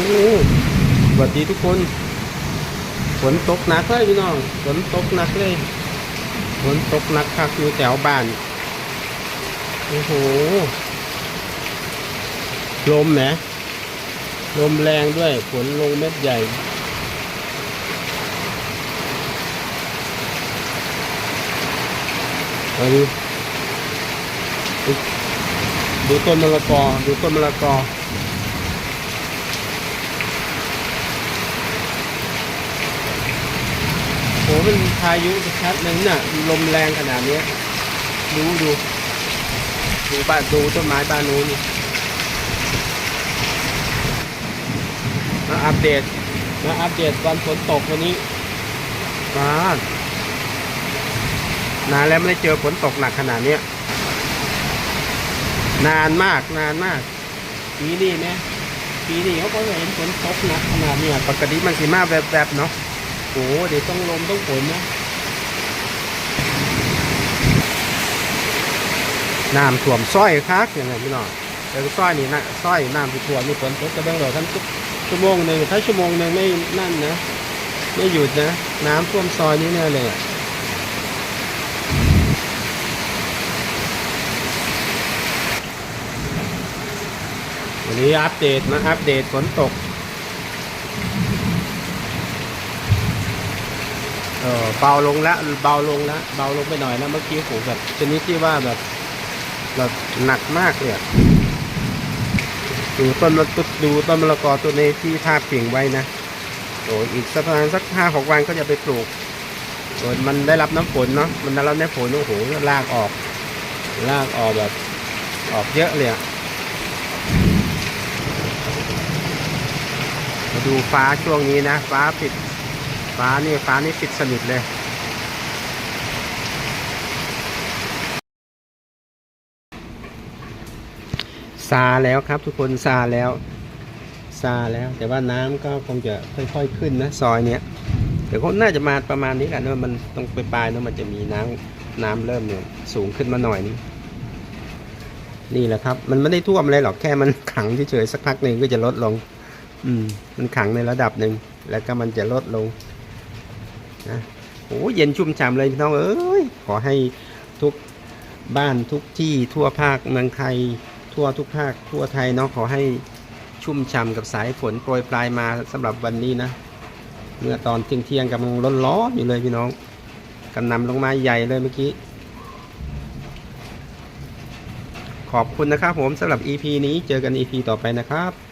สวัสดีทุกคน ฝนตกหนักเลยพี่น้อง ฝนตกหนักเลย ฝนตกหนักคักอยู่แถวบ้าน โอ้โห ลมแหมลมแรงด้วย ฝนลงเม็ดใหญ่มาดูดูต้นมะละกอ ดูต้นมะละกอ โหเป็นพายุชัดๆเลยน่ะลมแรงขนาดนี้ดูดูดูบ้านดูต้นไม้บ้านนู้นนี่มาอัปเดตมาอัปเดตวันฝนตกวันนี้ฟ้านานแล้วไม่ได้เจอฝนตกหนักขนาดนี้นานมากนานมากปีนี้ไหมปีนี้เขาก็เห็นฝนตกหนักขนาดนี้ปกติมันสีมาแบบๆเนาะ โอ้โหเดี๋ยวต้องลมต้องฝนนะน้ำท่วมซ้อยคักอย่างไรพี่น้องแต่ซ้อยนี่นะซ้อยน้ำที่ท่วมนี่ฝนตกกระเบื้องเราทั้งชั่วโมงหนึ่งถ้าชั่วโมงหนึ่งไม่นั่นนะไม่หยุดนะ น้ำท่วมซอยนี้แน่เลยอะวันนี้อัปเดตมาอัปเดตฝนตก เออเบาลงแล้วเบาลงแล้วเบาลงไปหน่อยนะเมื่อกี้โหแบบชนิดที่ว่าแบบแบบหนักมากเลยดูต้นมะตุดูต้นมะละกอตัวนี้ที่ทาบกิ่งไว้นะโอ้อีกสักประมาณสักห้าหกวันก็จะไปปลูกโอ้มันได้รับน้ำฝนเนาะมันได้รับน้ำฝนโอ้โหลากออกลากออกแบบออกเยอะเลยอะมาดูฟ้าช่วงนี้นะ ฟ้าปิด ฟ้านี่ฟ้านี่ปิดสนิทเลยซาแล้วครับทุกคนซาแล้วซาแล้ว แต่ว่าน้ำก็คงจะค่อยๆขึ้นนะซอยเนี้ยเดี๋ยวก็น่าจะมาประมาณนี้กันว่ามันตรงปลายเนอะมันจะมีน้ำน้ำเริ่มเนี่ยสูงขึ้นมาหน่อยนึงนี่แหละครับ มันไม่ได้ท่วมอะไรหรอกแค่มันขังเฉยๆสักพักหนึ่งก็จะลดลง อืม มันขังในระดับหนึ่งแล้วก็มันจะลดลง นะโอ้เย็นชุ่มฉ่ำเลยพี่น้องเอ้ยขอให้ทุกบ้านทุกที่ทั่วภาคเมืองไทย ทั่วทุกภาคทั่วไทยเนาะขอให้ชุ่มฉ่ำกับสายฝนโปรยปลายมาสำหรับวันนี้นะ เมื่อตอนเที่ยงเที่ยงกำลังร้อนๆอยู่เลยพี่น้องกันนำลงมาใหญ่เลยเมื่อกี้ขอบคุณนะครับผมสำหรับ EP นี้เจอกัน EP ต่อไปนะครับ